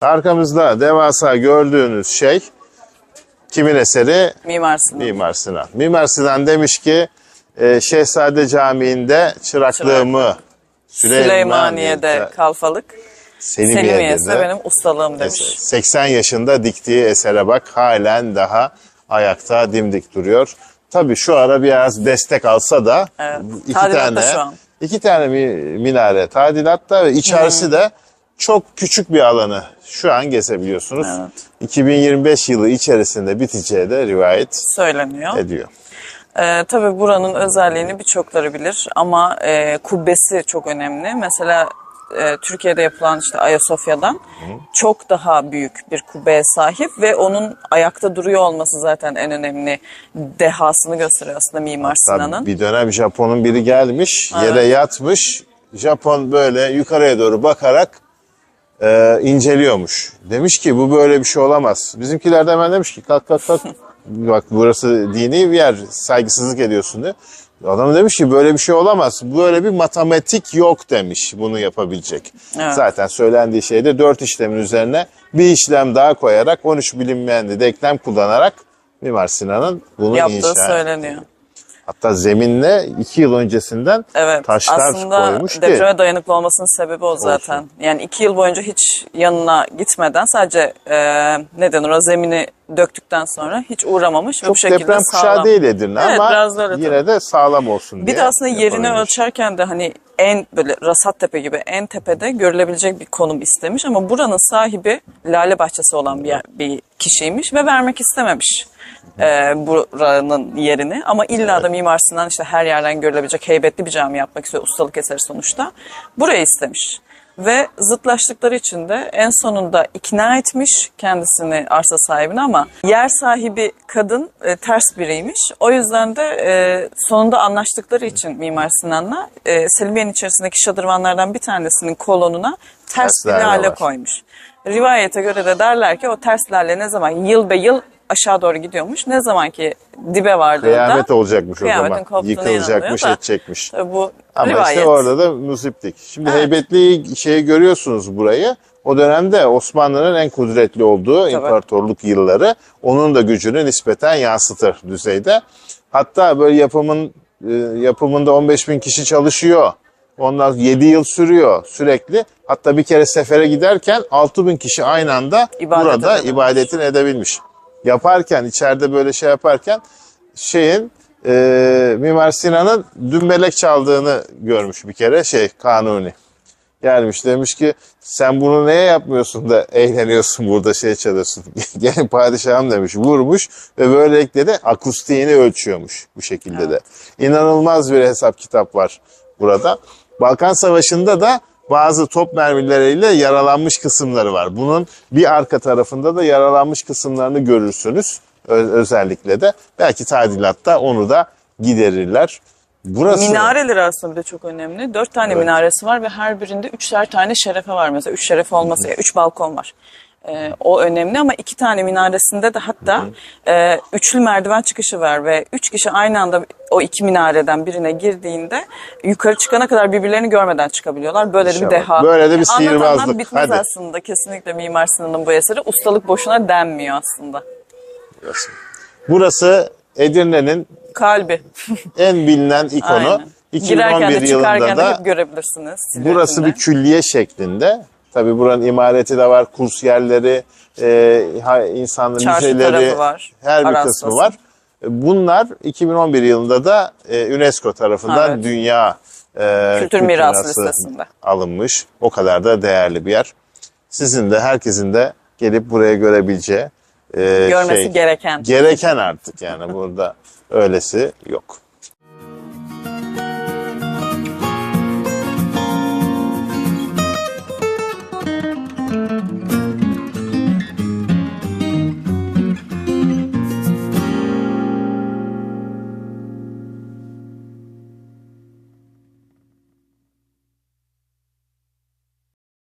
Arkamızda devasa gördüğünüz şey kimin eseri? Mimar Sinan. Mimar Sinan. Mimar Sinan demiş ki e, Şehzade Camii'nde çıraklığımı Süleymaniye'de kalfalık. Selimiye'de de benim ustalığım demiş. 80 yaşında diktiği esere bak halen daha ayakta dimdik duruyor. Tabii şu ara biraz destek alsa da Evet, iki tane iki tane mi- minare tadilatta ve içerisi de çok küçük bir alanı şu an gezebiliyorsunuz. Evet. 2025 yılı içerisinde biteceği de rivayet Söyleniyor. ediyor. Ee, tabii buranın özelliğini birçokları bilir ama e, kubbesi çok önemli. Mesela e, Türkiye'de yapılan işte Ayasofya'dan çok daha büyük bir kubbeye sahip ve onun ayakta duruyor olması zaten en önemli dehasını gösteriyor aslında Mimar Sinan'ın. bir dönem Japon'un biri gelmiş, yere yatmış. Japon böyle yukarıya doğru bakarak e, inceliyormuş. Demiş ki bu böyle bir şey olamaz. Bizimkiler de hemen demiş ki kalk kalk kalk. Bak burası dini bir yer, saygısızlık ediyorsun diye. Adam demiş ki böyle bir şey olamaz. Böyle bir matematik yok demiş bunu yapabilecek. Evet. Zaten söylendiği şey de 4 işlemin üzerine bir işlem daha koyarak 13 bilinmeyen denklem kullanarak Mimar Sinan'ın bunu Yaptığı inşa söyleniyor. Hatta zeminle iki yıl öncesinden Evet taşlar aslında koymuş ki. depreme dayanıklı olmasının sebebi o zaten. Yani iki yıl boyunca hiç yanına gitmeden sadece e, ne denir o zemini döktükten sonra hiç uğramamış ve bu Çok şekilde deprem sağlam. kuşağı değil Edirne Evet, ama yine de sağlam olsun diye. Bir de aslında yerini ölçerken de hani en böyle Rasat Tepe gibi en tepede görülebilecek bir konum istemiş ama buranın sahibi Lale Bahçesi olan bir, yer- bir kişiymiş ve vermek istememiş e, buranın yerini ama illa da Mimar Sinan işte her yerden görülebilecek heybetli bir cami yapmak istiyor ustalık eseri sonuçta. Burayı istemiş. Ve zıtlaştıkları için de en sonunda ikna etmiş kendisini arsa sahibini ama yer sahibi kadın e, ters biriymiş. O yüzden de e, sonunda anlaştıkları için Mimar Sinan'la e, Selimiye'nin içerisindeki şadırvanlardan bir tanesinin kolonuna ters bir Ters lale lale var. koymuş. Rivayete göre de derler ki o ters lale ne zaman yıl be yıl aşağı doğru gidiyormuş. Ne zaman ki dibe vardığında Kıyamet olacakmış o zaman. Yıkılacakmış, da, edecekmiş. tabii bu Ama rivayet. işte orada da musiplik. Şimdi Evet. heybetli şeyi görüyorsunuz burayı. O dönemde Osmanlı'nın en kudretli olduğu imparatorluk yılları onun da gücünü nispeten yansıtır düzeyde. Hatta böyle yapımın e, yapımında 15 bin kişi çalışıyor. Ondan 7 yıl sürüyor sürekli. Hatta bir kere sefere giderken 6 bin kişi aynı anda İbadet burada edebilmiş. ibadetini edebilmiş. Yaparken içeride böyle şey yaparken şeyin e, Mimar Sinan'ın dümbelek çaldığını görmüş bir kere şey Kanuni. Gelmiş demiş ki sen bunu neye yapmıyorsun da eğleniyorsun burada şey çalıyorsun. Gelin padişahım demiş vurmuş ve böylelikle de akustiğini ölçüyormuş bu şekilde de. İnanılmaz bir hesap kitap var burada. Balkan Savaşı'nda da bazı top mermileriyle yaralanmış kısımları var. Bunun bir arka tarafında da yaralanmış kısımlarını görürsünüz özellikle de. Belki tadilatta onu da giderirler. Burası Minareleri aslında bir de çok önemli. Dört tane Evet. minaresi var ve her birinde üçer tane şerefe var. Mesela üç şerefe olması, üç balkon var. Ee, o önemli ama iki tane minaresinde de hatta e, üçlü merdiven çıkışı var ve üç kişi aynı anda o iki minareden birine girdiğinde yukarı çıkana kadar birbirlerini görmeden çıkabiliyorlar. Böyle de bir İnşallah. deha. Böyle de bir Anlat anlat sihirbazlık. bitmez Hadi. aslında kesinlikle Mimar Sinan'ın bu eseri. Ustalık boşuna denmiyor aslında. burası. Burası Edirne'nin Kalbi. en bilinen ikonu. Aynen. 2011 Girerken de çıkarken yılında de da hep görebilirsiniz. burası bir silüetinde. külliye şeklinde. Tabii buranın imareti de var, kurs yerleri, e, insanların Çarşı müzeleri, var, her bir arastası. kısmı var. E, Bunlar 2011 yılında da e, UNESCO tarafından Evet. Dünya e, Kültür mirası listesinde. alınmış. O kadar da değerli bir yer. Sizin de herkesin de gelip buraya görebileceği e, Görmesi şey, gereken. gereken artık yani burada öylesi yok.